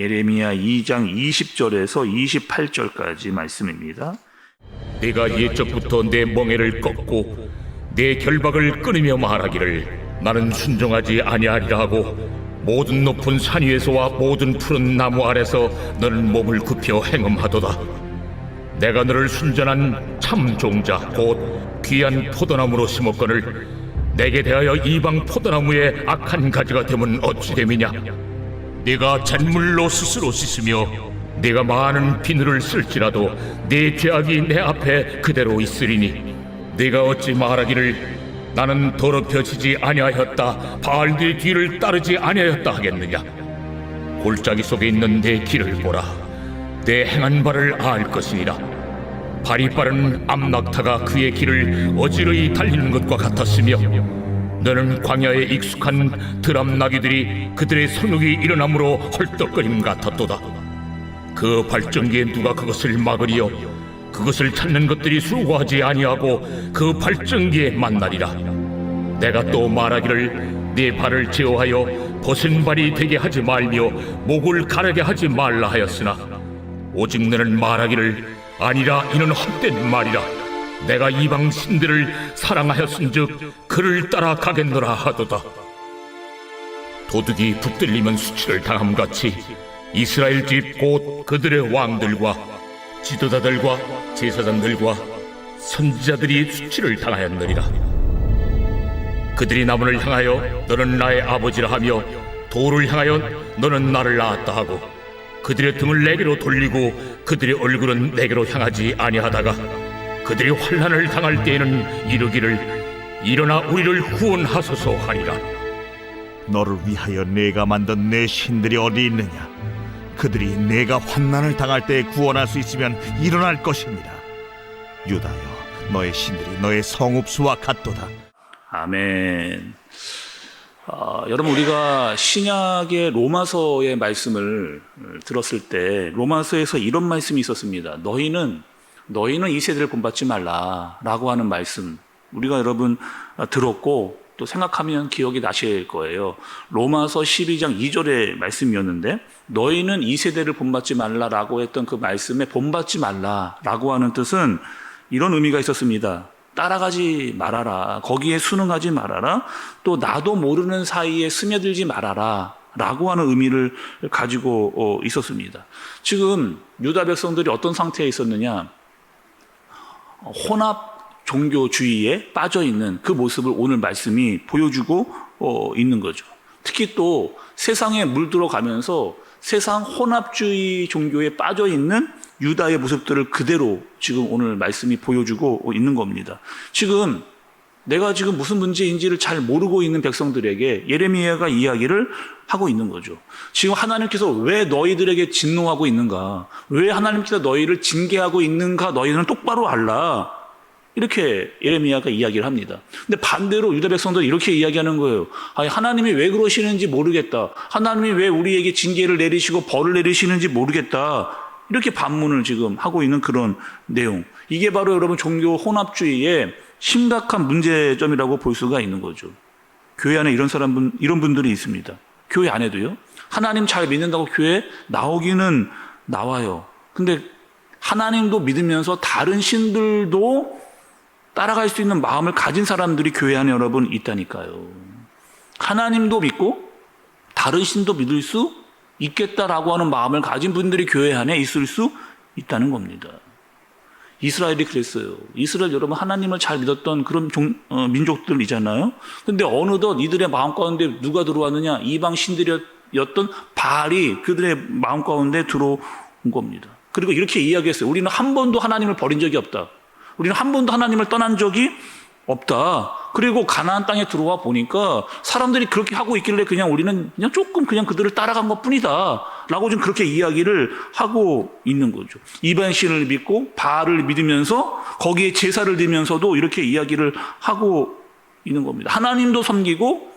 예레미야 2장 20절에서 28절까지 말씀입니다. 내가 옛적부터 내 멍에를 꺾고 내 결박을 끊으며 말하기를 나는 순종하지 아니하리라 하고 모든 높은 산 위에서와 모든 푸른 나무 아래서 너는 몸을 굽혀 행음하도다 내가 너를 순전한 참 종자 곧 귀한 포도나무로 심었거늘 내게 대하여 이방 포도나무의 악한 가지가 되면 어찌 됨이냐 네가 잔물로 스스로 씻으며 네가 많은 비늘을 쓸지라도 네 죄악이 내 앞에 그대로 있으리니 네가 어찌 말하기를 나는 더럽혀지지 아니하였다 바알의 뒤를 따르지 아니하였다 하겠느냐? 골짜기 속에 있는 내 길을 보라. 내 행한 바를 알 것이니라. 발이 빠른 암낙타가 그의 길을 어지러이 달리는 것과 같았으며 너는 광야에 익숙한 드람 나귀들이 그들의 성욕이 일어남으로 헐떡거림 같았도다. 그 발전기에 누가 그것을 막으리요? 그것을 찾는 것들이 수고하지 아니하고 그 발전기에 만나리라. 내가 또 말하기를 네 발을 제어하여 벗은 발이 되게 하지 말며 목을 가르게 하지 말라 하였으나 오직 너는 말하기를 아니라 이는 헛된 말이라 내가 이방 신들을 사랑하였은즉 그를 따라 가겠노라 하도다. 도둑이 붙들리면 수치를 당함 같이 이스라엘 집 곧 그들의 왕들과 지도자들과 제사장들과 선지자들이 수치를 당하였느니라. 그들이 나무를 향하여 너는 나의 아버지라 하며 돌을 향하여 너는 나를 낳았다 하고 그들의 등을 내게로 돌리고 그들의 얼굴은 내게로 향하지 아니하다가 그들이 환란을 당할 때에는 이르기를 일어나 우리를 구원하소서 하리라 너를 위하여 내가 만든 내 신들이 어디 있느냐? 그들이 내가 환난을 당할 때 구원할 수 있으면 일어날 것입니다. 유다여, 너의 신들이 너의 성읍수와 같도다. 아멘. 아, 여러분 우리가 신약의 로마서의 말씀을 들었을 때 로마서에서 이런 말씀이 있었습니다. 너희는 너희는 이 세대를 본받지 말라라고 하는 말씀 우리가 여러분 들었고 또 생각하면 기억이 나실 거예요. 로마서 12장 2절의 말씀이었는데 너희는 이 세대를 본받지 말라라고 했던 그 말씀에 본받지 말라라고 하는 뜻은 이런 의미가 있었습니다. 따라가지 말아라. 거기에 순응하지 말아라. 또 나도 모르는 사이에 스며들지 말아라. 라고 하는 의미를 가지고 어, 있었습니다. 지금 유다 백성들이 어떤 상태에 있었느냐? 어, 혼합 종교주의에 빠져 있는 그 모습을 오늘 말씀이 보여주고 어, 있는 거죠. 특히 또 세상에 물들어 가면서 세상 혼합주의 종교에 빠져 있는 유다의 모습들을 그대로 지금 오늘 말씀이 보여주고 있는 겁니다. 지금 내가 지금 무슨 문제인지를 잘 모르고 있는 백성들에게 예레미야가 이야기를 하고 있는 거죠. 지금 하나님께서 왜 너희들에게 진노하고 있는가? 왜 하나님께서 너희를 징계하고 있는가? 너희는 똑바로 알라. 이렇게 예레미야가 이야기를 합니다. 근데 반대로 유다 백성들 이렇게 이야기하는 거예요. 아니, 하나님이 왜 그러시는지 모르겠다. 하나님이 왜 우리에게 징계를 내리시고 벌을 내리시는지 모르겠다. 이렇게 반문을 지금 하고 있는 그런 내용. 이게 바로 여러분 종교 혼합주의의 심각한 문제점이라고 볼 수가 있는 거죠. 교회 안에 이런 사람, 이런 분들이 있습니다. 교회 안에도요. 하나님 잘 믿는다고 교회 나오기는 나와요. 근데 하나님도 믿으면서 다른 신들도 따라갈 수 있는 마음을 가진 사람들이 교회 안에 여러분 있다니까요. 하나님도 믿고 다른 신도 믿을 수 있겠다라고 하는 마음을 가진 분들이 교회 안에 있을 수 있다는 겁니다. 이스라엘이 그랬어요. 이스라엘 여러분 하나님을 잘 믿었던 그런 종, 어, 민족들이잖아요. 근데 어느덧 이들의 마음 가운데 누가 들어왔느냐? 이방 신들이었던 바알이 그들의 마음 가운데 들어온 겁니다. 그리고 이렇게 이야기했어요. 우리는 한 번도 하나님을 버린 적이 없다. 우리는 한 번도 하나님을 떠난 적이 없다. 그리고 가나안 땅에 들어와 보니까 사람들이 그렇게 하고 있길래 그냥 우리는 그냥 조금 그냥 그들을 따라간 것 뿐이다. 라고 좀 그렇게 이야기를 하고 있는 거죠. 이반 신을 믿고 바알을 믿으면서 거기에 제사를 드리면서도 이렇게 이야기를 하고 있는 겁니다. 하나님도 섬기고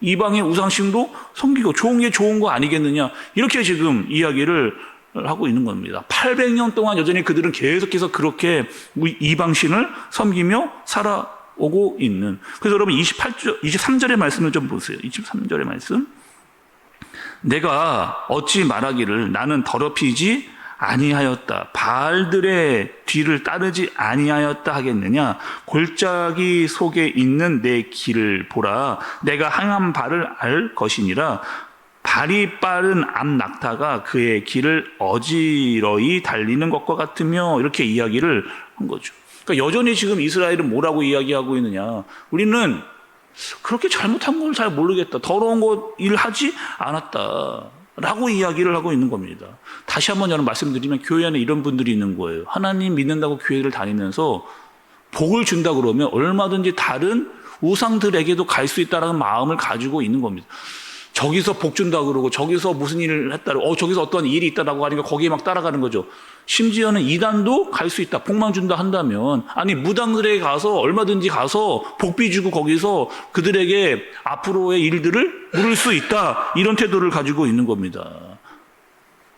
이방의 우상신도 섬기고 좋은 게 좋은 거 아니겠느냐. 이렇게 지금 이야기를 하고 있는 겁니다. 800년 동안 여전히 그들은 계속해서 그렇게 이방신을 섬기며 살아오고 있는. 그래서 여러분 28절, 23절의 말씀을 좀 보세요. 23절의 말씀. 내가 어찌 말하기를 나는 더럽히지 아니하였다. 바알들의 뒤를 따르지 아니하였다 하겠느냐? 골짜기 속에 있는 내 길을 보라. 내가 항한 발을 알 것이니라. 발이 빠른 암 낙타가 그의 길을 어지러이 달리는 것과 같으며 이렇게 이야기를 한 거죠. 그러니까 여전히 지금 이스라엘은 뭐라고 이야기하고 있느냐? 우리는 그렇게 잘못한 걸 잘 모르겠다. 더러운 것 일하지 않았다. 라고 이야기를 하고 있는 겁니다. 다시 한번 저는 말씀드리면 교회 안에 이런 분들이 있는 거예요. 하나님 믿는다고 교회를 다니면서 복을 준다 그러면 얼마든지 다른 우상들에게도 갈 수 있다는 마음을 가지고 있는 겁니다. 저기서 복 준다 그러고 저기서 무슨 일을 했다고 어 저기서 어떤 일이 있다라고 하니까 거기에 막 따라가는 거죠. 심지어는 이단도 갈 수 있다. 복만 준다 한다면 아니 무당들에게 가서 얼마든지 가서 복비 주고 거기서 그들에게 앞으로의 일들을 물을 수 있다. 이런 태도를 가지고 있는 겁니다.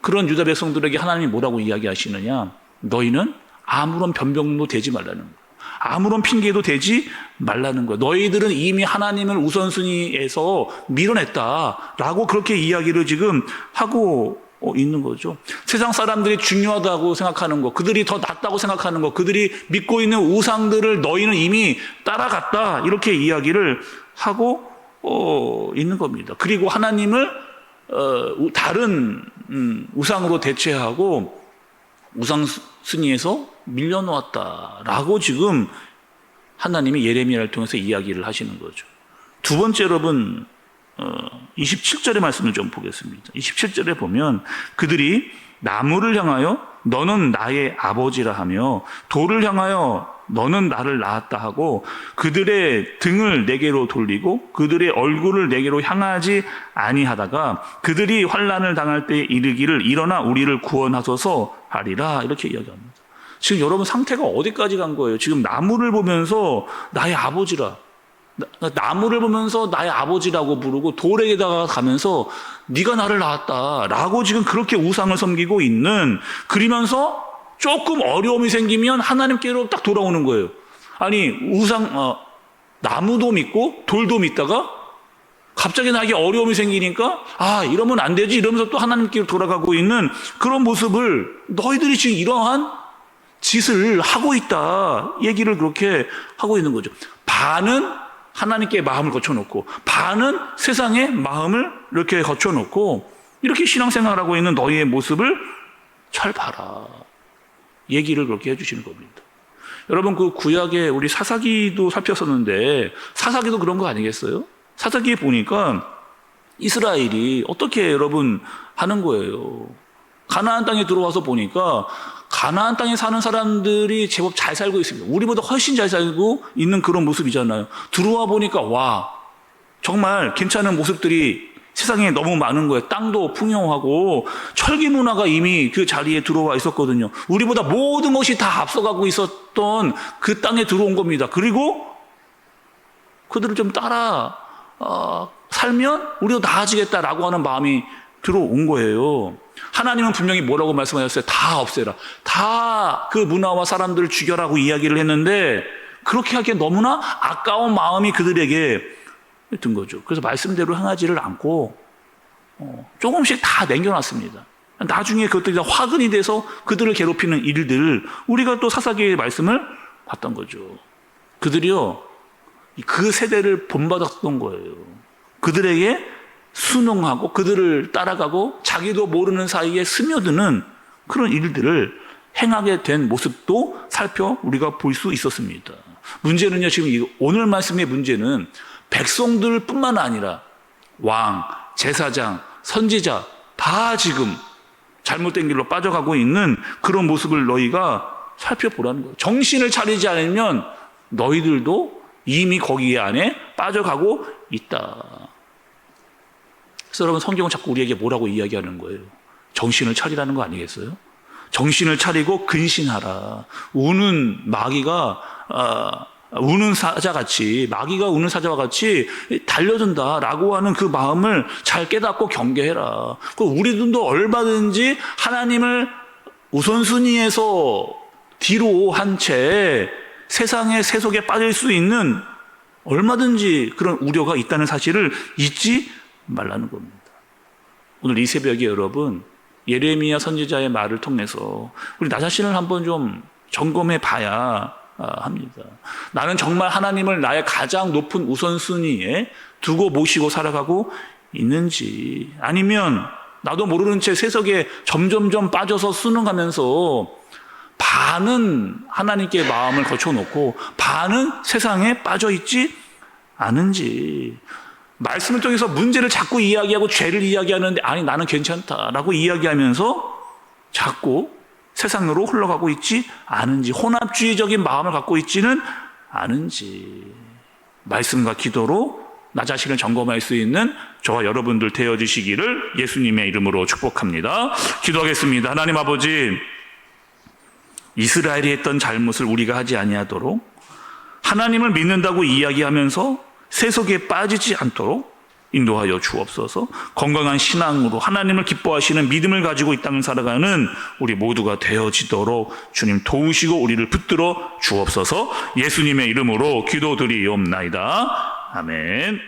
그런 유다 백성들에게 하나님이 뭐라고 이야기하시느냐? 너희는 아무런 변명도 되지 말라는 거예요. 아무런 핑계도 되지 말라는 거예요. 너희들은 이미 하나님을 우선순위에서 밀어냈다라고 그렇게 이야기를 지금 하고 어, 있는 거죠. 세상 사람들이 중요하다고 생각하는 거, 그들이 더 낫다고 생각하는 거, 그들이 믿고 있는 우상들을 너희는 이미 따라갔다 이렇게 이야기를 하고 어, 있는 겁니다. 그리고 하나님을 어, 다른 음, 우상으로 대체하고 우상 순위에서 밀려놓았다라고 지금 하나님이 예레미야를 통해서 이야기를 하시는 거죠. 두 번째 여러분 어, 27절의 말씀을 좀 보겠습니다. 27절에 보면 그들이 나무를 향하여 너는 나의 아버지라 하며 돌을 향하여 너는 나를 낳았다 하고 그들의 등을 내게로 돌리고 그들의 얼굴을 내게로 향하지 아니하다가 그들이 환란을 당할 때 이르기를 일어나 우리를 구원하소서 하리라 이렇게 이야기합니다. 지금 여러분 상태가 어디까지 간 거예요? 지금 나무를 보면서 나의 아버지라 나- 나무를 보면서 나의 아버지라고 부르고 돌에다가 가면서 네가 나를 낳았다라고 지금 그렇게 우상을 섬기고 있는 그러면서 조금 어려움이 생기면 하나님께로 딱 돌아오는 거예요. 아니 우상 어, 나무도 믿고 돌도 믿다가 갑자기 나에게 어려움이 생기니까 아 이러면 안 되지 이러면서 또 하나님께로 돌아가고 있는 그런 모습을 너희들이 지금 이러한 짓을 하고 있다 얘기를 그렇게 하고 있는 거죠. 반은 하나님께 마음을 거쳐놓고 반은 세상의 마음을 이렇게 거쳐놓고 이렇게 신앙생활하고 있는 너희의 모습을 잘 봐라 얘기를 그렇게 해주시는 겁니다. 여러분 그 구약에 우리 사사기도 살폈었는데 사사기도 그런 거 아니겠어요? 사사기에 보니까 이스라엘이 어떻게 여러분 하는 거예요. 가나안 땅에 들어와서 보니까 가나안 땅에 사는 사람들이 제법 잘 살고 있습니다. 우리보다 훨씬 잘 살고 있는 그런 모습이잖아요. 들어와 보니까 와 정말 괜찮은 모습들이 세상에 너무 많은 거예요. 땅도 풍요하고 철기 문화가 이미 그 자리에 들어와 있었거든요. 우리보다 모든 것이 다 앞서가고 있었던 그 땅에 들어온 겁니다. 그리고 그들을 좀 따라 어, 살면 우리도 나아지겠다라고 하는 마음이 들어온 거예요. 하나님은 분명히 뭐라고 말씀하셨어요? 다 없애라. 다 그 문화와 사람들을 죽여라고 이야기를 했는데 그렇게 하기에 너무나 아까운 마음이 그들에게 든 거죠. 그래서 말씀대로 행하지를 않고 어, 조금씩 다 남겨놨습니다. 나중에 그것들이 다 화근이 돼서 그들을 괴롭히는 일들 우리가 또 사사기의 말씀을 봤던 거죠. 그들이요 그 세대를 본받았던 거예요. 그들에게 순응하고 그들을 따라가고 자기도 모르는 사이에 스며드는 그런 일들을 행하게 된 모습도 살펴 우리가 볼 수 있었습니다. 문제는요, 지금 이 오늘 말씀의 문제는 백성들 뿐만 아니라 왕, 제사장, 선지자 다 지금 잘못된 길로 빠져가고 있는 그런 모습을 너희가 살펴보라는 거예요. 정신을 차리지 않으면 너희들도 이미 거기 안에 빠져가고 있다. 여러분 성경은 자꾸 우리에게 뭐라고 이야기하는 거예요? 정신을 차리라는 거 아니겠어요? 정신을 차리고 근신하라. 우는 마귀가 아, 우는 사자같이 마귀가 우는 사자와 같이 달려든다라고 하는 그 마음을 잘 깨닫고 경계해라. 그 우리들도 얼마든지 하나님을 우선순위에서 뒤로 한 채 세상의 세속에 빠질 수 있는 얼마든지 그런 우려가 있다는 사실을 잊지 말라는 겁니다. 오늘 이 새벽에 여러분 예레미야 선지자의 말을 통해서 우리 나 자신을 한번 좀 점검해 봐야 아, 합니다. 나는 정말 하나님을 나의 가장 높은 우선순위에 두고 모시고 살아가고 있는지 아니면 나도 모르는 채 세석에 점점점 빠져서 순응하면서 반은 하나님께 마음을 거쳐놓고 반은 세상에 빠져 있지 않은지 말씀을 통해서 문제를 자꾸 이야기하고 죄를 이야기하는데 아니 나는 괜찮다라고 이야기하면서 자꾸 세상으로 흘러가고 있지 않은지 혼합주의적인 마음을 갖고 있지는 않은지 말씀과 기도로 나 자신을 점검할 수 있는 저와 여러분들 되어지시기를 예수님의 이름으로 축복합니다. 기도하겠습니다. 하나님 아버지 이스라엘이 했던 잘못을 우리가 하지 아니하도록 하나님을 믿는다고 이야기하면서 세속에 빠지지 않도록 인도하여 주옵소서 건강한 신앙으로 하나님을 기뻐하시는 믿음을 가지고 이 땅을 살아가는 우리 모두가 되어지도록 주님 도우시고 우리를 붙들어 주옵소서 예수님의 이름으로 기도드리옵나이다. 아멘.